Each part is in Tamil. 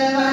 Nueva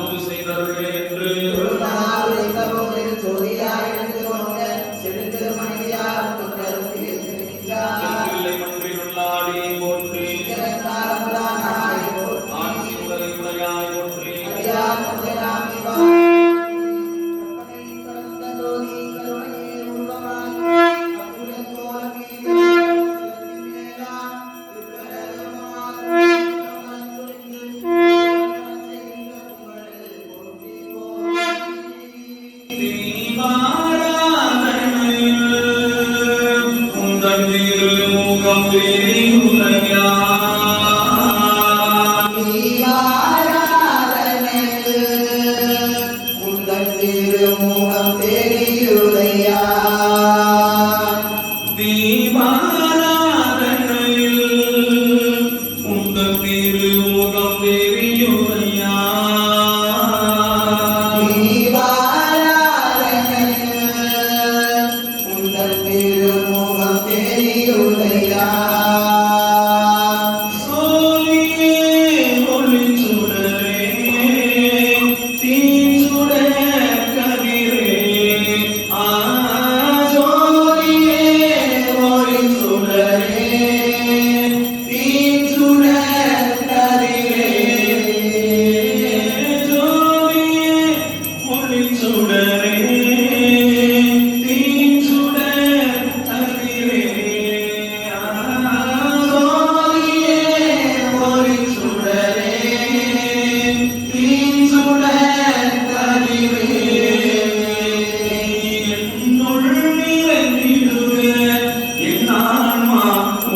ஈண்ட அமுது செய்தருளே eu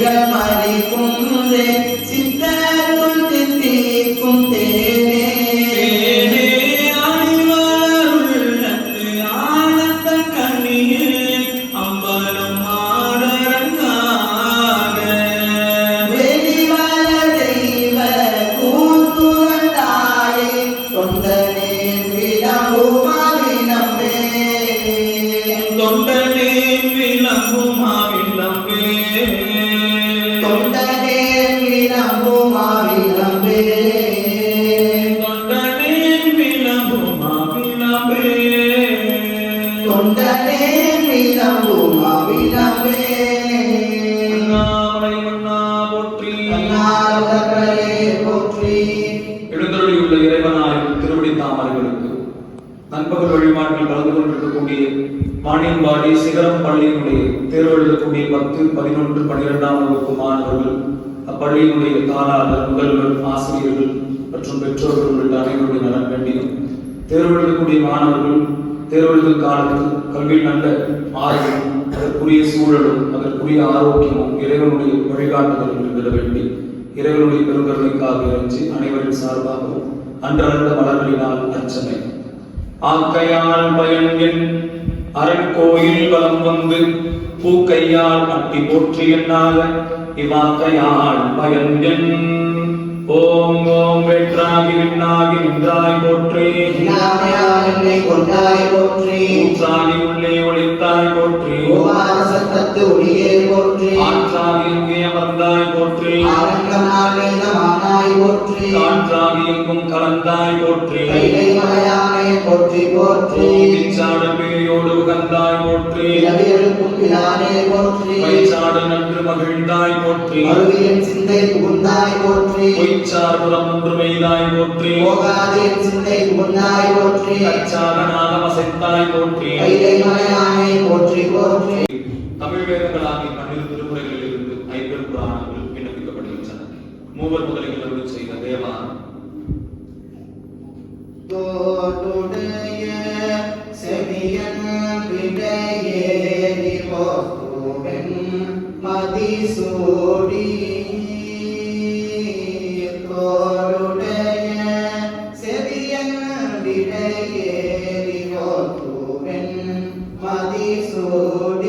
திறமறை குன்றே சித்தத்துள் தித்திக்கும் தேனே. தேனே வெளிவள தெய்வ கூத்துவந்தாயே தொண்டனே மன்னா போற்றி போற்றி. எழுந்தருளியுள்ள இறைவனாய் திருவடி தாமரைகளுக்கு நண்பகல் வழிபாட்டில் கலந்து கொண்டிருக்கக்கூடிய வாணியம்பாடி சிகரம் பள்ளியினுடைய தேர்வு எழுதக்கூடிய பத்து பதினொன்று பன்னிரெண்டாம் வகுப்பு மாணவர்கள் அப்பள்ளியினுடைய தாளாளர் முதல்வர் ஆசிரியர்கள் மற்றும் பெற்றோர்கள் உள்ளிட்ட அனைவருடைய நலன் வேண்டியும் தேர்வு எழுதக்கூடிய மாணவர்கள் தேர்வு எழுதும் காலத்தில் கல்வியில் நல்ல ஆர்வமும் அதற்குரிய சூழலும் அதற்குரிய ஆரோக்கியமும் இறைவனுடைய வழிகாட்டுதலும் இருந்திட வேண்டி இறைவனுடைய பெருங்கருணைக்காக இறைஞ்சி அனைவரின் சார்பாகவும் அன்றளந்த மலர்களினால் அச்சனை ஆக்கையால் பயன் என் அரண்கோயில் வலம் வந்து பூக்கையால் அட்டி போற்றி என்னாக? இவ்வாக்கையால் பயன் என் ஓம் ஓம் வெற்றாகி விண்ணாகி நின்றாய் போற்றி. என்னை கொண்டாய் போற்றி. ஊற்றாகி உள்ளே ஒளித்தாய் போற்றி. சத்தத்து ஒளியே போற்றி. ஆற்றாகி எங்கே அமர்ந்தாய் போற்றி. வேதமானாய் போற்றி. காற்றாகி எங்கும் கலந்தாய் போற்றி. போற்றி போற்றி. ஓடிச்சாடு பேயோடு உகந்தாய் போற்றி. போற்றி. வைச்சாடு நன்று மகிழ்ந்தாய் போற்றி. சிந்தை புகுந்தாய் போற்றி. பொய்ச்சார்புறம் ஒன்று மெய்தாய் போற்றி போகாதேன் சிந்தை புகுந்தாய் போற்றி கச்சாக நாகம் அசைத்தாய் போற்றி கைலை மலையானே போற்றி போற்றி தமிழ் வேதங்களாகிய பன்னிரு திருமுறைகளில் இருந்து ஐம்பெரும் புராணங்கள் விண்ணப்பிக்கப்படுகின்றன மூவர் முதலில் அருள் செய்த தேவா தோடுடைய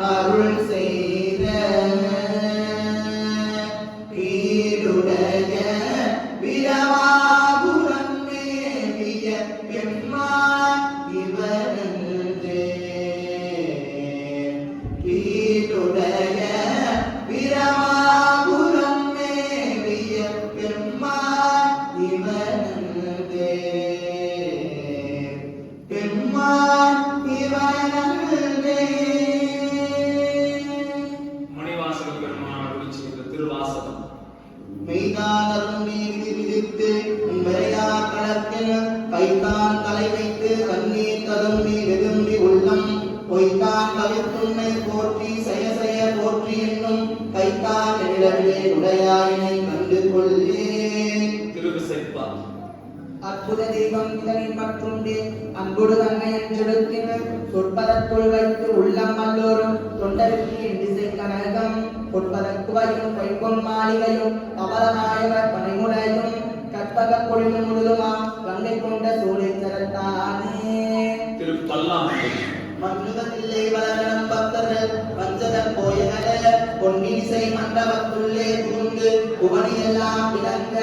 அருள் கவித்துன்னை போற்றி செய செய போற்றி என்னும் கைத்தான் நிழலே உடையாயினை கண்டு கொள்ளே திருவிசைப்பா அற்புத தெய்வம் இதனில் மற்றுண்டு அன்புடு தன்னை அஞ்செடுத்தின சொற்பதற்குள் வைத்து உள்ளம் வல்லோரும் தொண்டருக்கு இசை கனகம் பொற்பதற்குவையும் பொய்பொன் மாளிகையும் அபரநாயவர் பனைமுறையும் கற்பக பொழிலும் முழுதுமா கங்கை கொண்ட சூழேச்சரத்தானே திரு பல்லாண்டு மன்னுகத்தில்லை வளரணம் பக்தர்கள் வஞ்சகர் போயகல பொன்னிசை மண்டபத்துள்ளே புகுந்து புவனியெல்லாம் விளங்க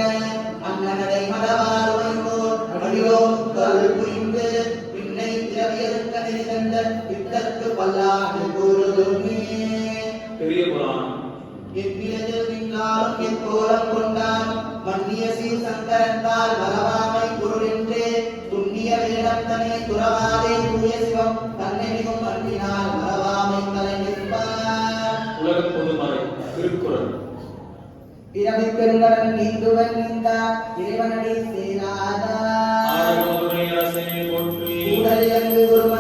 அன்னகரை வைவோர் அடியோ கல் புரிந்து பின்னை திரவியருக்க நிகழ்ந்த இத்தற்கு பல்லாண்டு கூறுமே பெரிய புராணம் நின்றாலும் எக்கோலம் கொண்டான் மன்னிய சீர் சங்கரத்தால் வரவாமை பொருளென்றே துண்ணிய வேடத்தனே துறவாதே தூய சிவம் பிறவி பெருங்கடன் நீந்துவன் நீந்தார் இறைவனடி அரசனை போற்றி. இறங்கு குருவ